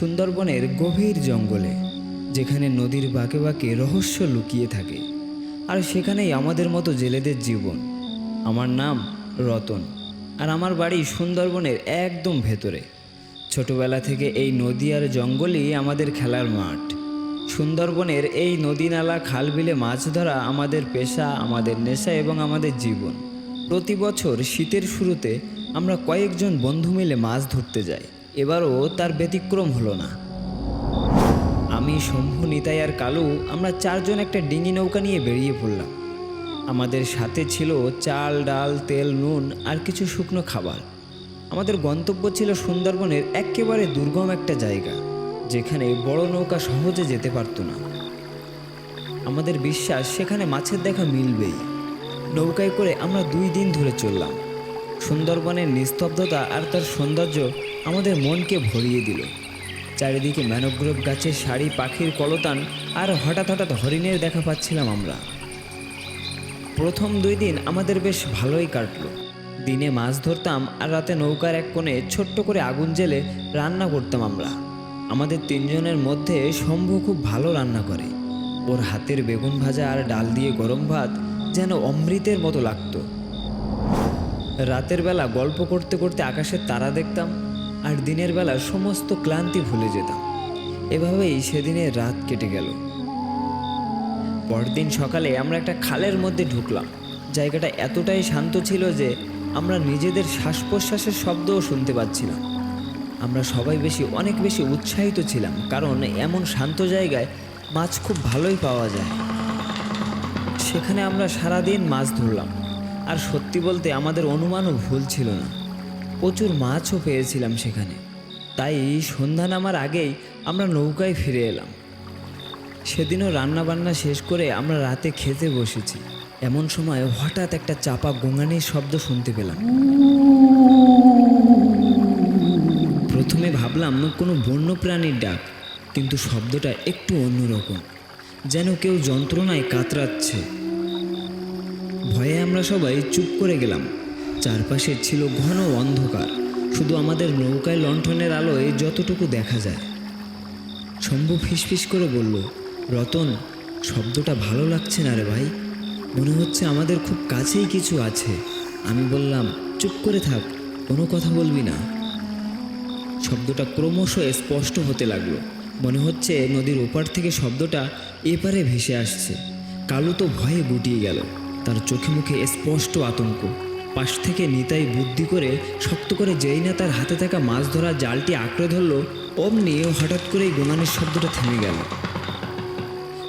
সুন্দরবনের গভীর জঙ্গলে, যেখানে নদীর বাঁকে বাঁকে রহস্য লুকিয়ে থাকে। আর সেখানেই আমাদের মতো জেলেদের জীবন। আমার নাম রতন, আর আমার বাড়ি সুন্দরবনের একদম ভেতরে। ছোটবেলা থেকে এই নদী আর জঙ্গলই আমাদের খেলার মাঠ। সুন্দরবনের এই নদী নালা, খাল বিলে মাছ ধরা আমাদের পেশা, আমাদের নেশা এবং আমাদের জীবন। প্রতি বছর শীতের শুরুতে আমরা কয়েকজন বন্ধু মিলে মাছ ধরতে যাই। এবারও তার ব্যতিক্রম হলো না। আমি শম্ভু, নিতাই আর কালু আমরা চারজন একটা ডিঙি নৌকা নিয়ে বেরিয়ে পড়লাম। আমাদের সাথে ছিল চাল, ডাল, তেল, নুন আর কিছু শুকনো খাবার। আমাদের গন্তব্য ছিল সুন্দরবনের একেবারে দুর্গম একটা জায়গা, যেখানে বড় নৌকা সহজে যেতে পারতো না। আমাদের বিশ্বাস, সেখানে মাছের দেখা মিলবেই। নৌকায় করে আমরা দুই দিন ধরে চললাম। সুন্দরবনের নিস্তব্ধতা আর তার সৌন্দর্য আমাদের মনকে ভরিয়ে দিল। চারিদিকে ম্যানোগ্রোভ গাছের শাড়ি পাখির কলতান, আর হঠাৎ হঠাৎ হরিণের দেখা পাচ্ছিলাম আমরা। প্রথম দুই দিন আমাদের বেশ ভালোই কাটলো। দিনে মাছ ধরতাম, আর রাতে নৌকার এক কোণে ছোট্ট করে আগুন জেলে রান্না করতাম আমরা। আমাদের তিনজনের মধ্যে শম্ভু খুব ভালো রান্না করে। ওর হাতের বেগুন ভাজা আর ডাল দিয়ে গরম ভাত যেন অমৃতের মতো লাগতো। রাতের বেলা গল্প করতে করতে আকাশের তারা দেখতাম আর দিনের বেলা সমস্ত ক্লান্তি ভুলে যেতাম। এভাবেই সেদিনের রাত কেটে গেল। পরদিন সকালে আমরা একটা খালের মধ্যে ঢুকলাম। জায়গাটা এতটাই শান্ত ছিল যে আমরা নিজেদের শ্বাস প্রশ্বাসের শব্দও শুনতে পাচ্ছিলাম। আমরা সবাই বেশি, অনেক বেশি উৎসাহিত ছিলাম, কারণ এমন শান্ত জায়গায় মাছ খুব ভালোই পাওয়া যায়। সেখানে আমরা সারাদিন মাছ ধরলাম। আর সত্যি বলতে আমাদের অনুমানও ভুল ছিল না। প্রচুর মাছও পেয়েছিলাম সেখানে। তাই সন্ধ্যা নামার আগেই আমরা নৌকায় ফিরে এলাম। সেদিনও রান্না বান্না শেষ করে আমরা রাতে খেতে বসেছি। এমন সময় হঠাৎ একটা চাপা গোঙানির শব্দ শুনতে পেলাম। প্রথমে ভাবলাম কোনো বন্য প্রাণীর ডাক, কিন্তু শব্দটা একটু অন্যরকম, যেন কেউ যন্ত্রণায় কাতরাচ্ছে। ভয়ে আমরা সবাই চুপ করে গেলাম। চারপাশে ছিল ঘন অন্ধকার। শুধু আমাদের নৌকায় লণ্ঠনের আলোয় যতটুকু দেখা যায়। শম্ভু ফিসফিস করে বলল, রতন, শব্দটা ভালো লাগছে না রে ভাই। মনে হচ্ছে আমাদের খুব কাছেই কিছু আছে। আমি বললাম, চুপ করে থাক, কোনো কথা বলবি না। শব্দটা ক্রমশ স্পষ্ট হতে লাগল। মনে হচ্ছে নদীর ওপার থেকে শব্দটা এপারে ভেসে আসছে। কালু তো ভয়ে গুটিয়ে গেল। তার চোখে মুখে স্পষ্ট আতঙ্ক। পাশ থেকে নিতাই বুদ্ধি করে শক্ত করে যেই না তার হাতে থাকা মাছ ধরা জালটি আঁকড়ে ধরলো, অমনি হঠাৎ করেই গোঙানির শব্দটা থেমে গেল।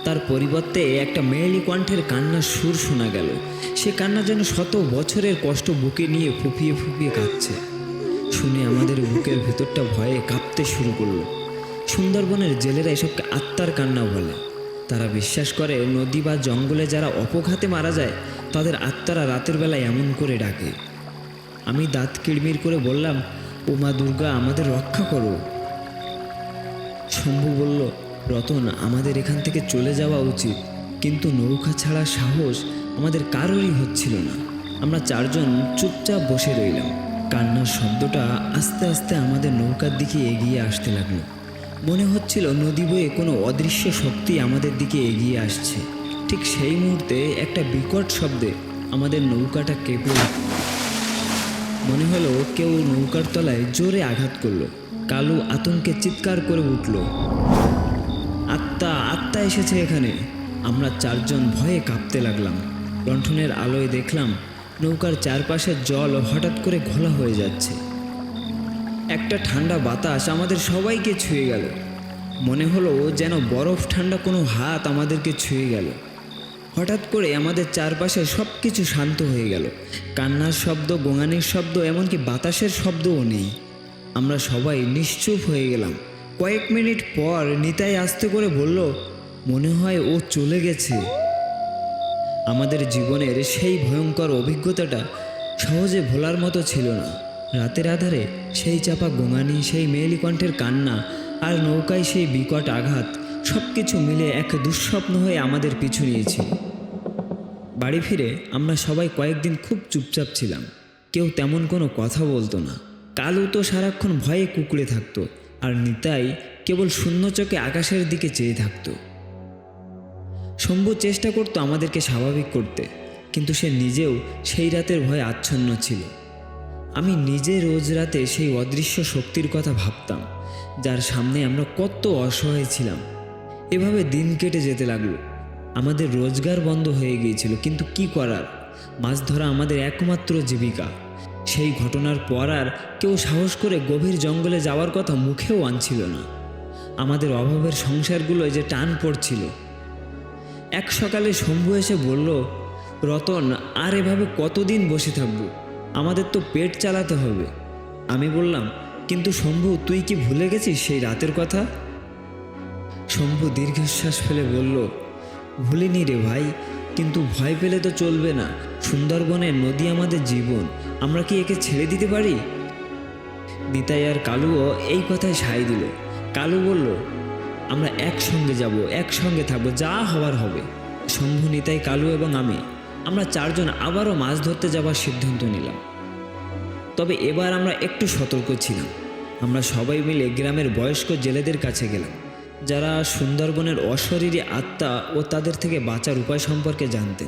তার পরিবর্তে একটা মেয়েলি কণ্ঠের কান্নার সুর শোনা গেল। সে কান্না যেন শত বছরের কষ্ট বুকে নিয়ে ফুপিয়ে ফুপিয়ে কাঁদছে। শুনে আমাদের বুকের ভেতরটা ভয়ে কাঁপতে শুরু করল। সুন্দরবনের জেলেরা এসবকে আত্মার কান্না বলে। তারা বিশ্বাস করে নদী বা জঙ্গলে যারা অপঘাতে মারা যায় তাদের আত্মারা রাতের বেলায় এমন করে ডাকে। আমি দাঁত কিড়মির করে বললাম ও মা দুর্গা, আমাদের রক্ষা করো। শম্ভু বলল, রতন, আমাদের এখান থেকে চলে যাওয়া উচিত। কিন্তু নৌকা ছাড়া সাহস আমাদের কারোরই হচ্ছিল না। আমরা চারজন চুপচাপ বসে রইলাম। কান্নার শব্দটা আস্তে আস্তে আমাদের নৌকার দিকে এগিয়ে আসতে লাগল। মনে হচ্ছিল নদী বয়ে কোনো অদৃশ্য শক্তি আমাদের দিকে এগিয়ে আসছে। ঠিক সেই মুহূর্তে একটা বিকট শব্দে আমাদের নৌকাটা কেঁপে। মনে হলো কেউ নৌকার তলায় জোরে আঘাত করল। কালু আতঙ্কে চিৎকার করে উঠল। আত্মা আত্মা এসেছে এখানে। আমরা চারজন ভয়ে কাঁপতে লাগলাম। লণ্ঠনের আলোয় দেখলাম নৌকার চারপাশের জল হঠাৎ করে ঘোলা হয়ে যাচ্ছে। একটা ঠান্ডা বাতাস আমাদের সবাইকে ছুঁয়ে গেল। মনে হলো যেন বরফ ঠান্ডা কোনো হাত আমাদেরকে ছুঁয়ে গেল। হঠাৎ করে আমাদের চারপাশে সব কিছু শান্ত হয়ে গেল। কান্নার শব্দ, গোঙানির শব্দ, এমনকি বাতাসের শব্দও নেই। আমরা সবাই নিশ্চুপ হয়ে গেলাম। কয়েক মিনিট পর নিতাই আস্তে করে বলল, মনে হয় ও চলে গেছে। আমাদের জীবনের সেই ভয়ঙ্কর অভিজ্ঞতাটা সহজে ভোলার মতো ছিল না। রাতের আধারে সেই চাপা গোঙানি, সেই মেয়েলি কণ্ঠের কান্না আর নৌকায় সেই বিকট আঘাত সব কিছু মিলে এক দুঃস্বপ্ন হয়ে আমাদের পিছু নিয়েছিল। বাড়ি ফিরে আমরা সবাই কয়েকদিন খুব চুপচাপ ছিলাম। কেউ তেমন কোনো কথা বলতো না। কালু তো সারাক্ষণ ভয়ে কুকুরে থাকতো আর নিতাই কেবল শূন্য চোখে আকাশের দিকে চেয়ে থাকতো। শম্ভু চেষ্টা করতো আমাদেরকে স্বাভাবিক করতে, কিন্তু সে নিজেও সেই রাতের ভয়ে আচ্ছন্ন ছিল। আমি নিজে রোজ রাতে সেই অদৃশ্য শক্তির কথা ভাবতাম, যার সামনে আমরা কত অসহায় ছিলাম। এভাবে দিন কেটে যেতে লাগল। আমাদের রোজগার বন্ধ হয়ে গিয়েছিল, কিন্তু কি করার? মাছ ধরা আমাদের একমাত্র জীবিকা। সেই ঘটনার পর আর কেউ সাহস করে গভীর জঙ্গলে যাওয়ার কথা মুখেও আনছিল না। আমাদের অভাবের সংসারগুলোয় যে টান পড়ছিল। এক সকালে শম্ভু এসে বলল, রতন, আর এভাবে কতদিন বসে থাকব? আমাদের তো পেট চালাতে হবে। আমি বললাম, কিন্তু শম্ভু, তুই কি ভুলে গেছিস সেই রাতের কথা? শম্ভু দীর্ঘশ্বাস ফেলে বলল, ভুলিনি রে ভাই, কিন্তু ভয় পেলে তো চলবে না। সুন্দরবনের নদী আমাদের জীবন, আমরা কি একে ছেড়ে দিতে পারি? নিতাই আর কালুও এই কথায় সায় দিল। কালু বলল, আমরা একসঙ্গে যাব, একসঙ্গে থাকব, যা হওয়ার হবে। শম্ভু, নিতাই, কালু এবং আমি, আমরা চারজন আবারও মাছ ধরতে যাবার সিদ্ধান্ত নিলাম। তবে এবার আমরা একটু সতর্ক ছিলাম। আমরা সবাই মিলে গ্রামের বয়স্ক জেলেদের কাছে গেলাম। যারা সুন্দরবনের অশরীরী আত্মা ও তাদের থেকে বাঁচার উপায় সম্পর্কে জানতেন।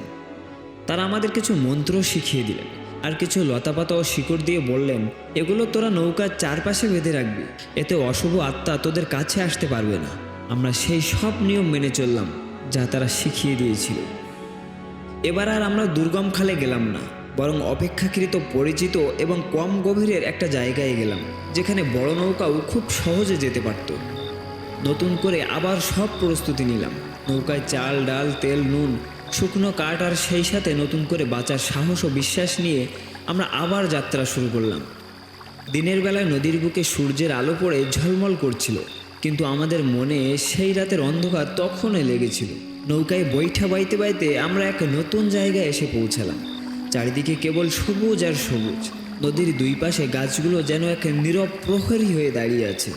তারা আমাদের কিছু মন্ত্র শিখিয়ে দিলেন আর কিছু লতাপাতা ও শিকড় দিয়ে বললেন, এগুলো তোরা নৌকার চারপাশে বেঁধে রাখবি। এতে অশুভ আত্মা তোদের কাছে আসতে পারবে না। আমরা সেই সব নিয়ম মেনে চললাম যা তারা শিখিয়ে দিয়েছিল। এবার আর আমরা দুর্গম খালে গেলাম না, বরং অপেক্ষাকৃত পরিচিত এবং কম গভীরের একটা জায়গায় গেলাম, যেখানে বড় নৌকাও খুব সহজে যেতে পারত। নতুন করে আবার সব প্রস্তুতি নিলাম। নৌকায় চাল, ডাল, তেল, নুন, শুকনো কাঠ আর সেই সাথে নতুন করে বাঁচার সাহস ও বিশ্বাস নিয়ে আমরা আবার যাত্রা শুরু করলাম। দিনের বেলায় নদীর বুকে সূর্যের আলো পড়ে ঝলমল করছিল, কিন্তু আমাদের মনে সেই রাতের অন্ধকার তখনই লেগেছিল। নৌকায় বৈঠা বাইতে বাইতে আমরা এক নতুন জায়গায় এসে পৌঁছালাম। চারিদিকে কেবল সবুজ আর সবুজ। নদীর দুই পাশে গাছগুলো যেন এক নীরব প্রহরী হয়ে দাঁড়িয়ে আছে।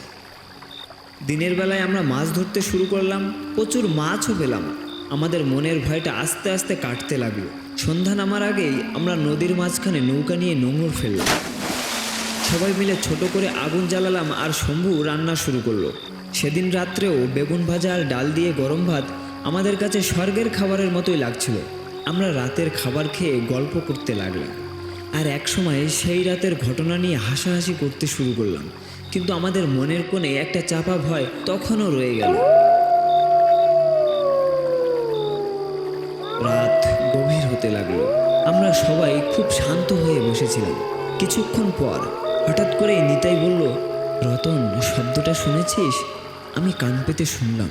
দিনের বেলায় আমরা মাছ ধরতে শুরু করলাম, প্রচুর মাছও পেলাম। আমাদের মনের ভয়টা আস্তে আস্তে কাটতে লাগল। সন্ধ্যা নামার আগেই আমরা নদীর মাঝখানে নৌকা নিয়ে নোঙর ফেললাম। সবাই মিলে ছোট করে আগুন জ্বালালাম আর শম্ভু রান্না শুরু করল। সেদিন রাত্রেও বেগুন ভাজা আর ডাল দিয়ে গরম ভাত আমাদের কাছে স্বর্গের খাবারের মতোই লাগছিল। আমরা রাতের খাবার খেয়ে গল্প করতে লাগলাম। আর এক সময় সেই রাতের ঘটনা নিয়ে হাসাহাসি করতে শুরু করলাম। কিন্তু আমাদের মনের কোণে একটা চাপা ভয় তখনও রয়ে গেল। রাত গভীর হতে লাগল। আমরা সবাই খুব শান্ত হয়ে বসেছিলাম। কিছুক্ষণ পর হঠাৎ করে নিতাই বলল, রতন, শব্দটা শুনেছিস? আমি কান পেতে শুনলাম।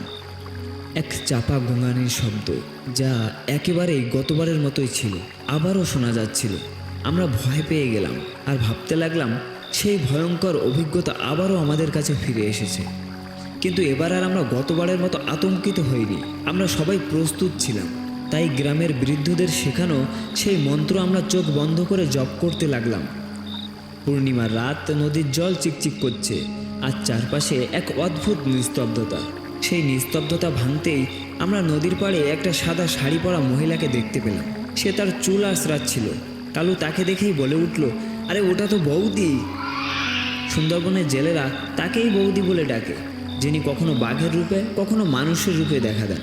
এক চাপা গোঙানির শব্দ, যা একেবারেই গতবারের মতোই ছিল, আবারও শোনা যাচ্ছিল। আমরা ভয় পেয়ে গেলাম আর ভাবতে লাগলাম সেই ভয়ঙ্কর অভিজ্ঞতা আবারও আমাদের কাছে ফিরে এসেছে। কিন্তু এবার আর আমরা গতবারের মতো আতঙ্কিত হইনি। আমরা সবাই প্রস্তুত ছিলাম। তাই গ্রামের বৃদ্ধদের শেখানো সেই মন্ত্র আমরা চোখ বন্ধ করে জপ করতে লাগলাম। পূর্ণিমার রাত নদীর জল চিকচিক করছে, আর চারপাশে এক অদ্ভুত নিস্তব্ধতা। সেই নিস্তব্ধতা ভাঙতেই আমরা নদীর পাড়ে একটা সাদা শাড়ি পরা মহিলাকে দেখতে পেলাম। সে তার চুল আশ্রাচ্ছিল কালু তাকে দেখেই বলে উঠল, আরে, ওটা তো বৌদি! সুন্দরবনের জেলেরা তাকেই বৌদি বলে ডাকে, যিনি কখনো বাঘের রূপে, কখনো মানুষের রূপে দেখা দেন।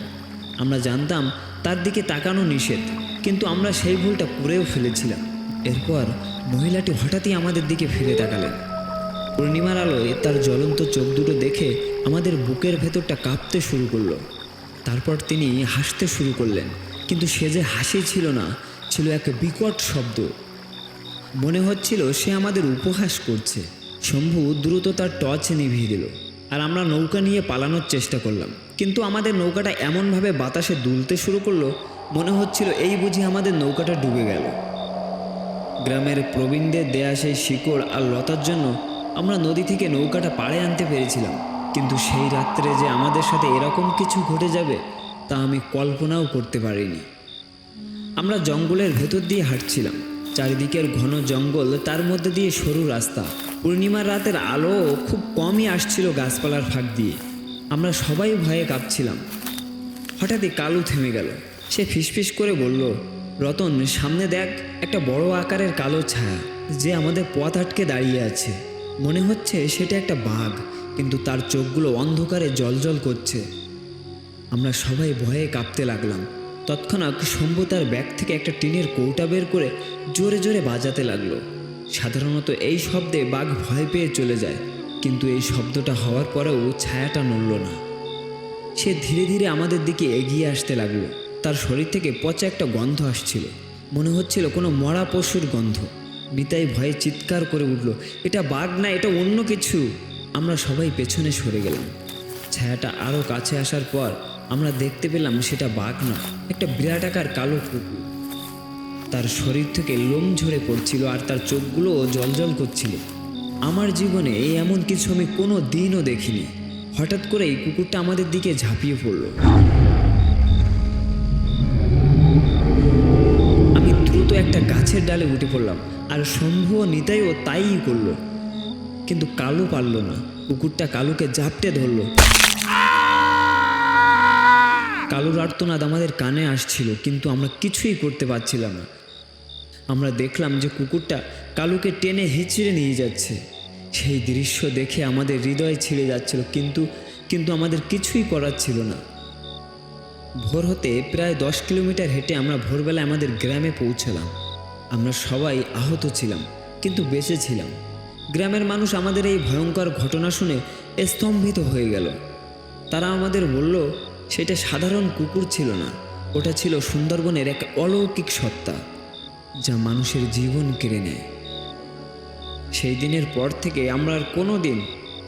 আমরা জানতাম তার দিকে তাকানো নিষেধ, কিন্তু আমরা সেই ভুলটা করেও ফেলেছিলাম। এরপর মহিলাটি হঠাৎই আমাদের দিকে ফিরে তাকালেন। পূর্ণিমার আলোয় তার জ্বলন্ত চোখ দুটো দেখে আমাদের বুকের ভেতরটা কাঁপতে শুরু করল। তারপর তিনি হাসতে শুরু করলেন, কিন্তু সে যে হাসি ছিল না, ছিল এক বিকট শব্দ। মনে হচ্ছিল সে আমাদের উপহাস করছে। শম্ভু দ্রুত তার টর্চ নিভিয়ে দিল, আর আমরা নৌকা নিয়ে পালানোর চেষ্টা করলাম। কিন্তু আমাদের নৌকাটা এমনভাবে বাতাসে দুলতে শুরু করল, মনে হচ্ছিল এই বুঝি আমাদের নৌকাটা ডুবে গেল। গ্রামের প্রবীণদের দেয়া সেই শিকড় আর লতার জন্য আমরা নদী থেকে নৌকাটা পাড়ে আনতে পেরেছিলাম। কিন্তু সেই রাত্রে যে আমাদের সাথে এরকম কিছু ঘটে যাবে, তা আমি কল্পনাও করতে পারিনি। আমরা জঙ্গলের ভেতর দিয়ে হাঁটছিলাম, চারিদিকের ঘন জঙ্গল তার মধ্যে দিয়ে সরু রাস্তা। পূর্ণিমার রাতের আলো খুব কমই আসছিল গাছপালার ফাঁক দিয়ে। আমরা সবাই ভয়ে কাঁপছিলাম। হঠাৎই কালু থেমে গেল। সে ফিসফিস করে বলল, রতন, সামনে দেখ, একটা বড় আকারের কালো ছায়া। যে আমাদের পথ আটকে দাঁড়িয়ে আছে। মনে হচ্ছে সেটা একটা বাঘ, কিন্তু তার চোখগুলো অন্ধকারে জলজল করছে। আমরা সবাই ভয়ে কাঁপতে লাগলাম। তৎক্ষণাৎ শম্ভু তার ব্যাগ থেকে একটা টিনের কৌটা বের করে জোরে জোরে বাজাতে লাগল। সাধারণত এই শব্দে বাঘ ভয় পেয়ে চলে যায়, কিন্তু এই শব্দটা হওয়ার পরেও ছায়াটা নড়ল না। সে ধীরে ধীরে আমাদের দিকে এগিয়ে আসতে লাগল। তার শরীর থেকে পচা একটা গন্ধ আসছিল। মনে হচ্ছিল কোনো মরা পশুর গন্ধ। নিতাই ভয়ে চিৎকার করে উঠল, এটা বাঘ না, এটা অন্য কিছু। আমরা সবাই পেছনে সরে গেলাম। ছায়াটা আরও কাছে আসার পর আমরা দেখতে পেলাম সেটা বাঘ না, একটা বিরাট আকার কালো কুকুর। তার শরীর থেকে লোম ঝরে পড়ছিল আর তার চোখগুলোও জলজল করছিল। আমার জীবনে এই এমন কিছু আমি কোনো দিনও দেখিনি। হঠাৎ করেই কুকুরটা আমাদের দিকে ঝাঁপিয়ে পড়ল। আমি দ্রুত একটা গাছের ডালে উঠে পড়লাম আর শম্ভু ও নিতাইও তাই করল। কিন্তু কালু পারল না। কুকুরটা কালুকে জাপটে ধরলো। কালুর আর্তনাদ আমাদের কানে আসছিল, কিন্তু আমরা কিছুই করতে পারছিলাম না। আমরা দেখলাম যে কুকুরটা কালুকে টেনে হিচড়ে নিয়ে যাচ্ছে। সেই দৃশ্য দেখে আমাদের হৃদয় ছিঁড়ে যাচ্ছিল, কিন্তু কিন্তু আমাদের কিছুই করার ছিল না। ভোর হতে প্রায় দশ কিলোমিটার হেঁটে আমরা ভোরবেলা আমাদের গ্রামে পৌঁছালাম। আমরা সবাই আহত ছিলাম, কিন্তু বেঁচে ছিলাম। গ্রামের মানুষ আমাদের এই ভয়ঙ্কর ঘটনা শুনে স্তম্ভিত হয়ে গেল। তারা আমাদের বলল, সেটা সাধারণ কুকুর ছিল না। ওটা ছিল সুন্দরবনের এক অলৌকিক সত্তা। যা মানুষের জীবন কেড়ে নেয়। সেই দিনের পর থেকে আমরা আর কোনো দিন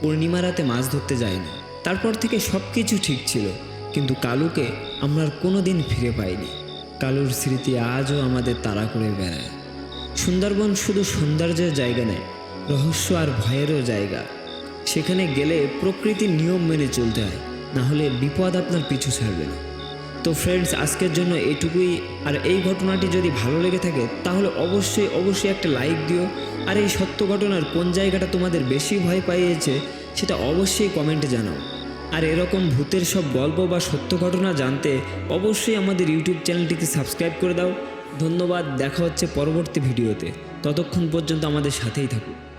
পূর্ণিমা রাতে মাছ ধরতে যাই না তারপর থেকে সব কিছু ঠিক ছিল, কিন্তু কালুকে আমরা আর কোনো দিন ফিরে পাইনি। কালুর স্মৃতি আজও আমাদের তাড়া করে বেড়ায়। সুন্দরবন শুধু সৌন্দর্যের জায়গা নেয়, রহস্য আর ভয়েরও জায়গা। সেখানে গেলে প্রকৃতির নিয়ম মেনে চলতে হয়, না হলে বিপদ আপনার পিছু ছাড়বে না। তো ফ্রেন্ডস আজকের জন্য এইটুকুই আর এই ঘটনাটি যদি ভালো লেগে থাকে, তাহলে অবশ্যই অবশ্যই একটা লাইক দিও। আর এই সত্য ঘটনার কোন জায়গাটা তোমাদের বেশি ভয় পাইয়েছে, সেটা অবশ্যই কমেন্টে জানাও। আর এরকম ভূতের সব গল্প বা সত্য ঘটনা জানতে অবশ্যই আমাদের ইউটিউব চ্যানেলটিকে সাবস্ক্রাইব করে দাও। ধন্যবাদ, দেখা হচ্ছে পরবর্তী ভিডিওতে। ততক্ষণ পর্যন্ত আমাদের সাথেই থাকুক